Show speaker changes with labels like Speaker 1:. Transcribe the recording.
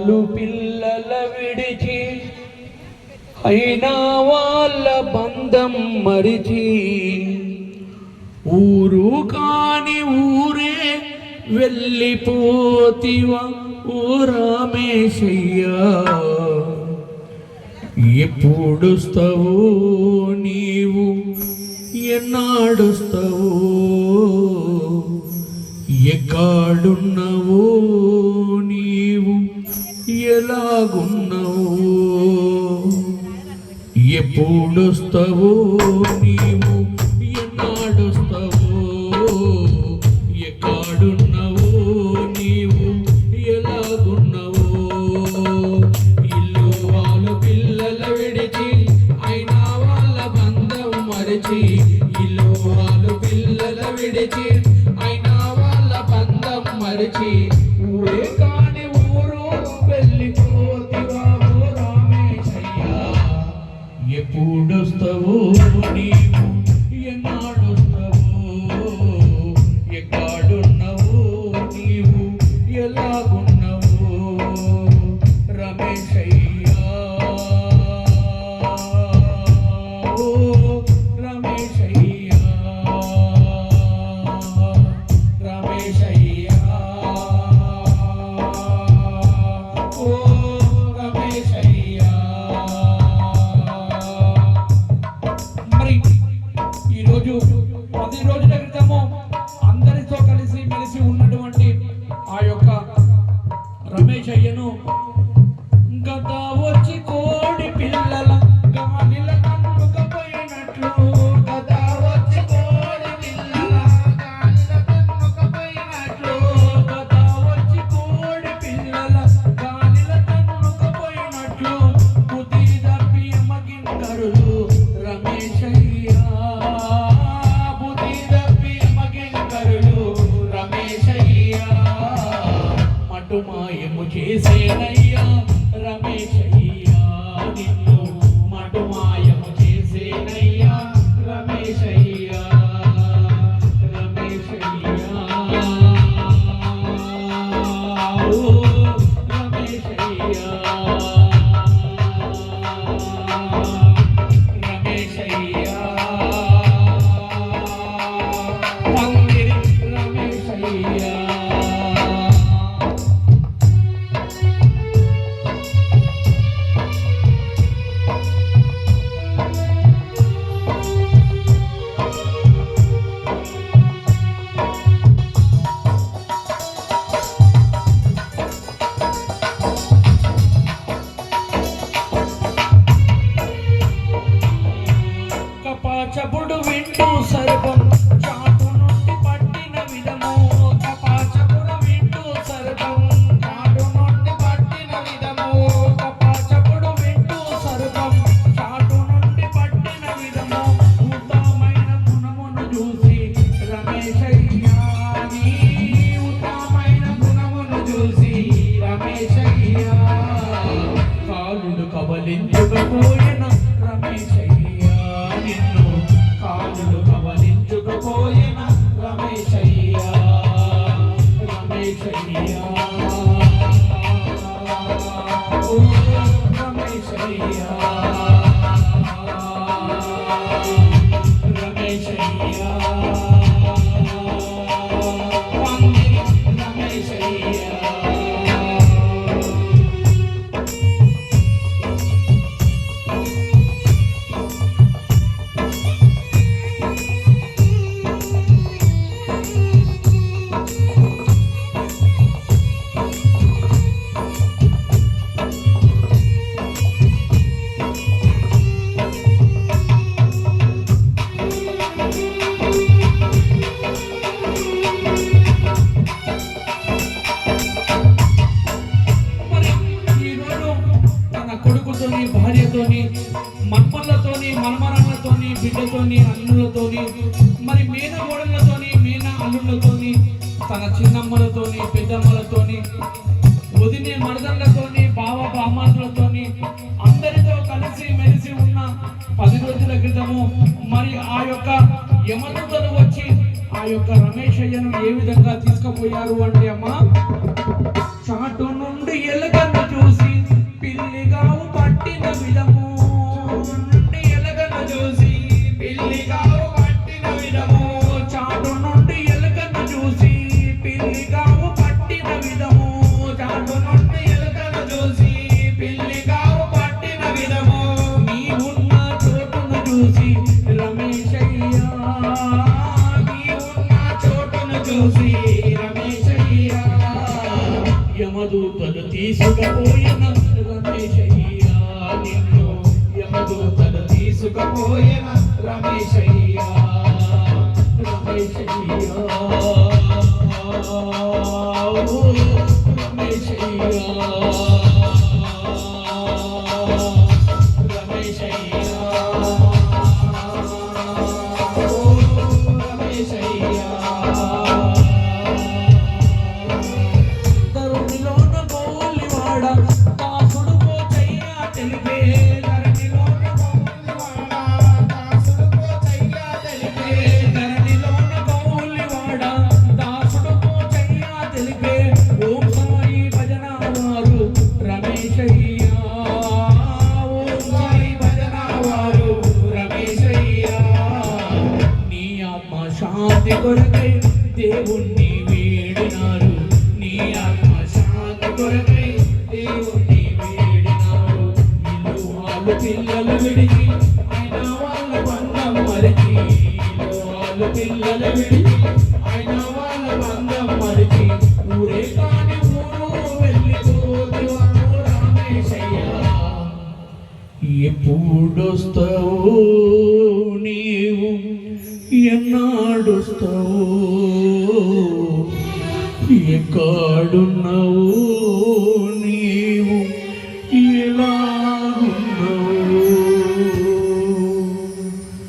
Speaker 1: వాళ్ళు పిల్లల విడిచి అయినా వాళ్ళ బంధం మరిచి ఊరు కాని ఊరే వెళ్ళిపోతివా ఓ రామేశయ్యా. ఎప్పుడొస్తావో నీవు ఎన్నాడుస్తావో ఎక్కడున్నావో ఎలాగున్నావు? ఎప్పుడొస్తావో నీవు? ఎన్నాడొస్తావో? ఎక్కడున్నా ఎప్పుడొస్తావో మాయము చేసేనయ్యా రమేష్ అయ్యా నిన్ను కపాచపుడు వింటూ సర్వం చాటు నుండి పట్టిన విధము కపాచపుడు వింటూ సర్పం. చాటు నుండి పట్టిన విధము కపాచపుడు వింటూ సర్పం. చాటు నుండి పట్టిన విధము ఉత్తమైన గుణమును చూసి రమేశయ్యా నీ ఉత్తమైన గుణమును చూసి రమేశయ్యా కాలుడు కబలించుకపోయిన రమేశయ్యా నిన్ను కాలుడు కబలించుకపోయిన రమేశయ్యా రమేశయ్యా. ఓ రమేశయ్యా రమేశయ్యా. కొడుకులతోని అల్లులతోని మరి మేన గోడలతోని మీన అల్లులతోని తన చిన్నమ్మలతోని పెద్దమ్మలతోని వదిలే మరదళ్ళతోని బావ బామానులతోని అందరితో కలిసి మెలిసి ఉన్న పది రోజుల క్రితము మరి ఆ యొక్క యమనతను వచ్చి ఆ యొక్క రమేష్ అయ్యను ఏ విధంగా తీసుకుపోయారు అంటే అమ్మా చాటు నుండి ఎలుగను చూసి చూసి రమేశయ్యా నీవున్న చూసి రమేశయ్యా యమదూతలు తీసుకుపోయిన రమేశయ్యా నిన్ను యమదూతలు తీసుకుపోయిన రమేశయ్యా. ఎన్నాడుస్తవు నీవు? ఎన్నాడుస్తవు? ఎక్కడున్నావు